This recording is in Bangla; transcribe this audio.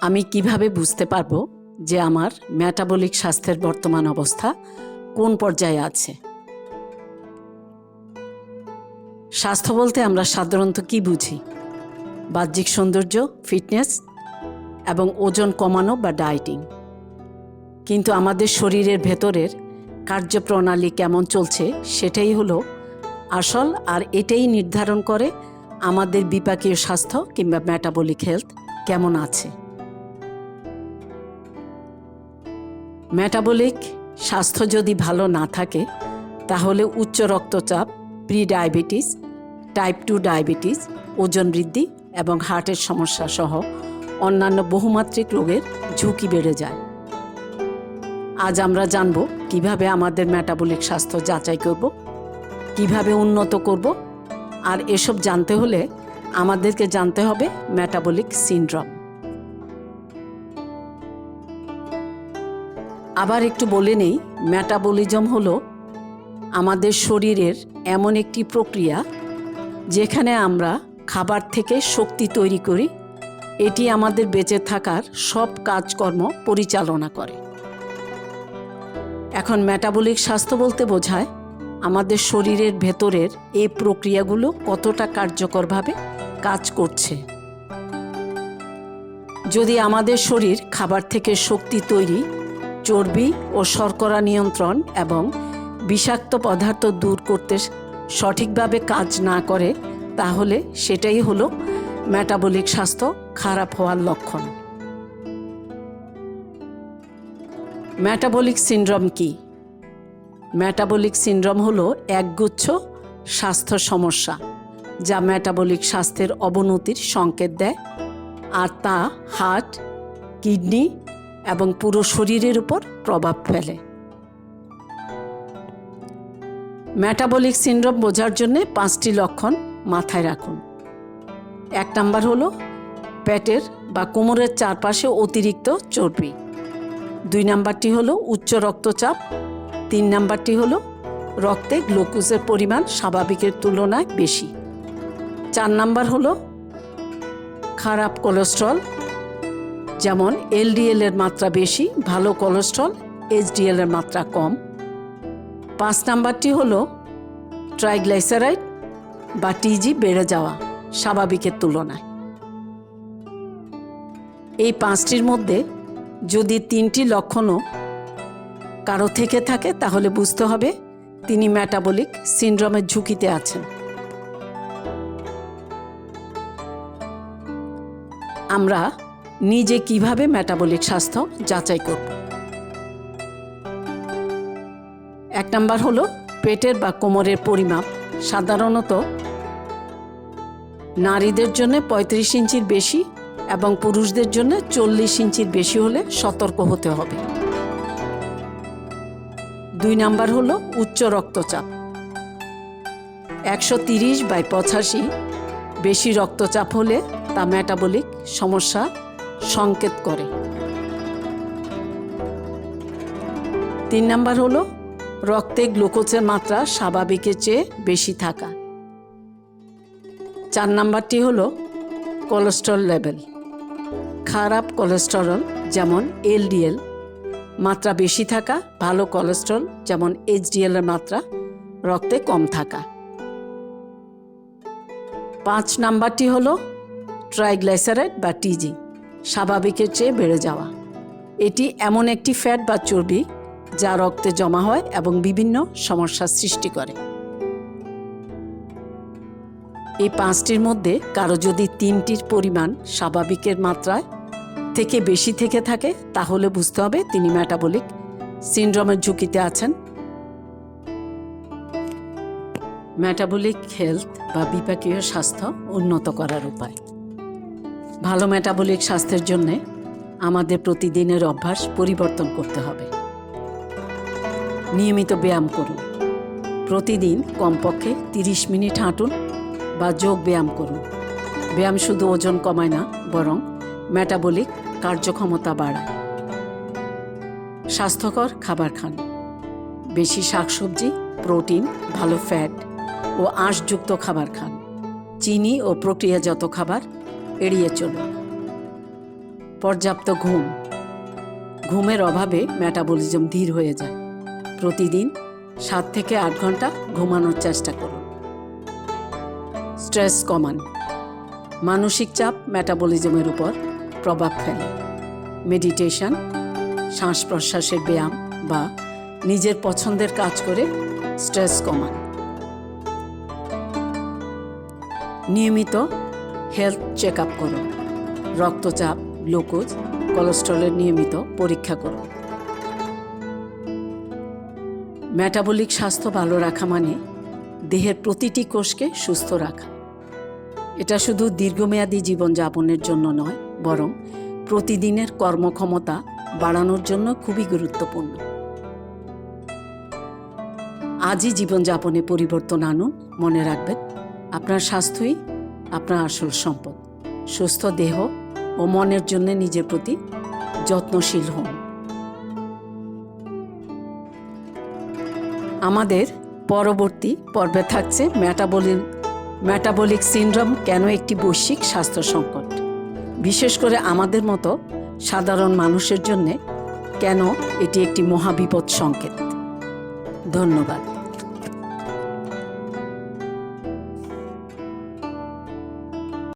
আমি কীভাবে বুঝতে পারব যে আমার মেটাবলিক স্বাস্থ্যের বর্তমান অবস্থা কোন পর্যায়ে আছে? স্বাস্থ্য বলতে আমরা সাধারণত কি বুঝি? বাহ্যিক সৌন্দর্য ফিটনেস এবং ওজন কমানো বা ডায়েটিং কিন্তু আমাদের শরীরের ভেতরের কার্যপ্রণালী কেমন চলছে সেটাই হলো আসল আর এটাই নির্ধারণ করে আমাদের বিপাকীয় স্বাস্থ্য কিংবা মেটাবলিক হেলথ কেমন আছে। মেটাবলিক স্বাস্থ্য যদি ভালো না থাকে, তাহলে উচ্চ রক্তচাপ pre diabetes type two diabetes ওজন বৃদ্ধি এবং হার্টের সমস্যা সহ অন্যান্য বহুমাত্রিক রোগের ঝুঁকি বেড়ে যায়। আজ আমরা জানব কীভাবে আমাদের মেটাবলিক স্বাস্থ্য যাচাই করব, কীভাবে উন্নত করব, আর এসব জানতে হলে আমাদেরকে জানতে হবে মেটাবলিক সিনড্রোম আবার একটু বলে নেই ম্যাটাবলিজম হলো আমাদের শরীরের এমন একটি প্রক্রিয়া যেখানে আমরা খাবার থেকে শক্তি তৈরি করি, এটি আমাদের বেঁচে থাকার সব কাজকর্ম পরিচালনা করে। এখন ম্যাটাবলিক স্বাস্থ্য বলতে বোঝায় আমাদের শরীরের ভেতরের এই প্রক্রিয়াগুলো কতটা কার্যকরভাবে কাজ করছে। যদি আমাদের শরীর খাবার থেকে শক্তি তৈরি চর্বি ও শর্করা নিয়ন্ত্রণ এবং বিষাক্ত পদার্থ দূর করতে সঠিকভাবে কাজ না করে, তাহলে সেটাই হলো মেটাবলিক স্বাস্থ্য খারাপ হওয়ার লক্ষণ। মেটাবলিক সিনড্রোম কি? মেটাবলিক সিনড্রোম হলো একগুচ্ছ স্বাস্থ্য সমস্যা, যা মেটাবলিক স্বাস্থ্যের অবনতির সংকেত দেয়, আর তা হার্ট কিডনি এবং পুরো শরীরের উপর প্রভাব ফেলে। ম্যাটাবলিক সিনড্রোম বোঝার জন্যে পাঁচটি লক্ষণ মাথায় রাখুন। এক নাম্বার হলো পেটের বা কোমরের চারপাশে অতিরিক্ত চর্বি। দুই নাম্বারটি হলো উচ্চ রক্তচাপ। তিন নাম্বারটি হলো রক্তে গ্লুকোজের পরিমাণ স্বাভাবিকের তুলনায় বেশি। চার নাম্বার হলো খারাপ কোলেস্ট্রল। যেমন এলডিএল এর মাত্রা বেশি, ভালো কোলেস্ট্রল, এইচডিএল এর মাত্রা কম। পাঁচ নাম্বারটি হল ট্রাইগ্লাইসারাইড বা টিজি বেড়ে যাওয়া স্বাভাবিকের তুলনায়। এই পাঁচটির মধ্যে যদি তিনটি লক্ষণও কারও থেকে থাকে, তাহলে বুঝতে হবে তিনি ম্যাটাবলিক সিনড্রোমের ঝুঁকিতে আছেন। আমরা নিজে কীভাবে মেটাবলিক স্বাস্থ্য যাচাই করব? এক নাম্বার হলো পেটের বা কোমরের পরিমাপ। সাধারণত নারীদের জন্য পঁয়ত্রিশ ইঞ্চির বেশি এবং পুরুষদের জন্য চল্লিশ ইঞ্চির বেশি হলে সতর্ক হতে হবে। দুই নাম্বার হলো উচ্চ রক্তচাপ। একশো তিরিশ বাই পঁচাশি বেশি রক্তচাপ হলে তা মেটাবলিক সমস্যা সংকেত করে। তিন নাম্বার হলো, রক্তে গ্লুকোজের মাত্রা স্বাভাবিকের চেয়ে বেশি থাকা। চার নাম্বারটি হলো, কোলেস্ট্রল লেভেল। খারাপ কোলেস্টেরল যেমন এলডিএল, মাত্রা বেশি থাকা, ভালো কোলেস্ট্রল যেমন এইচডিএল এর মাত্রা, রক্তে কম থাকা। পাঁচ নাম্বারটি হলো, ট্রাইগ্লাইসারাইড বা টিজি। স্বাভাবিকের চেয়ে বেড়ে যাওয়া। এটি এমন একটি ফ্যাট বা চর্বি যা রক্তে জমা হয় এবং বিভিন্ন সমস্যার সৃষ্টি করে। এই পাঁচটির মধ্যে কারও যদি তিনটির পরিমাণ স্বাভাবিকের মাত্রায় থেকে বেশি থেকে থাকে, তাহলে বুঝতে হবে তিনি ম্যাটাবলিক সিনড্রোমের ঝুঁকিতে আছেন। ম্যাটাবলিক হেলথ বা বিপাকীয় স্বাস্থ্য উন্নত করার উপায়। ভালো মেটাবলিক স্বাস্থ্যের জন্যে আমাদের প্রতিদিনের অভ্যাস পরিবর্তন করতে হবে। নিয়মিত ব্যায়াম করুন। প্রতিদিন কমপক্ষে তিরিশ মিনিট হাঁটুন বা যোগ ব্যায়াম করুন। ব্যায়াম শুধু ওজন কমায় না, বরং মেটাবলিক কার্যক্ষমতা বাড়ায়। স্বাস্থ্যকর খাবার খান। বেশি শাকসবজি, প্রোটিন, ভালো ফ্যাট ও আঁশযুক্ত খাবার খান। চিনি ও প্রক্রিয়াজাত খাবার এড়িয়ে চলুন। পর্যাপ্ত ঘুম। ঘুমের অভাবে মেটাবলিজম ধীর হয়ে যায়। প্রতিদিন সাত থেকে আট ঘণ্টা ঘুমানোর চেষ্টা করুন। স্ট্রেস কমান। মানসিক চাপ মেটাবলিজমের উপর প্রভাব ফেলে। মেডিটেশন শ্বাস প্রশ্বাসের ব্যায়াম বা নিজের পছন্দের কাজ করে স্ট্রেস কমান। নিয়মিত হেলথ চেক আপ করুন রক্তচাপ, গ্লুকোজ, কোলেস্ট্রলের নিয়মিত পরীক্ষা করুন মেটাবলিক স্বাস্থ্য ভালো রাখা মানে দেহের প্রতিটি কোষকে সুস্থ রাখা। এটা শুধু দীর্ঘমেয়াদী জীবনযাপনের জন্য নয়, বরং প্রতিদিনের কর্মক্ষমতা বাড়ানোর জন্য খুবই গুরুত্বপূর্ণ। আজই জীবনযাপনে পরিবর্তন আনুন, মনে রাখবেন, আপনার স্বাস্থ্যই আপনার আসল সম্পদ। সুস্থ দেহ ও মনের জন্য নিজের প্রতি যত্নশীল হন। আমাদের পরবর্তী পর্বে থাকছে মেটাবলিক ম্যাটাবলিক সিনড্রোম কেন একটি বৈশ্বিক স্বাস্থ্য সংকট? বিশেষ করে আমাদের মতো সাধারণ মানুষের জন্যে কেন এটি একটি মহাবিপদ সংকেত? ধন্যবাদ।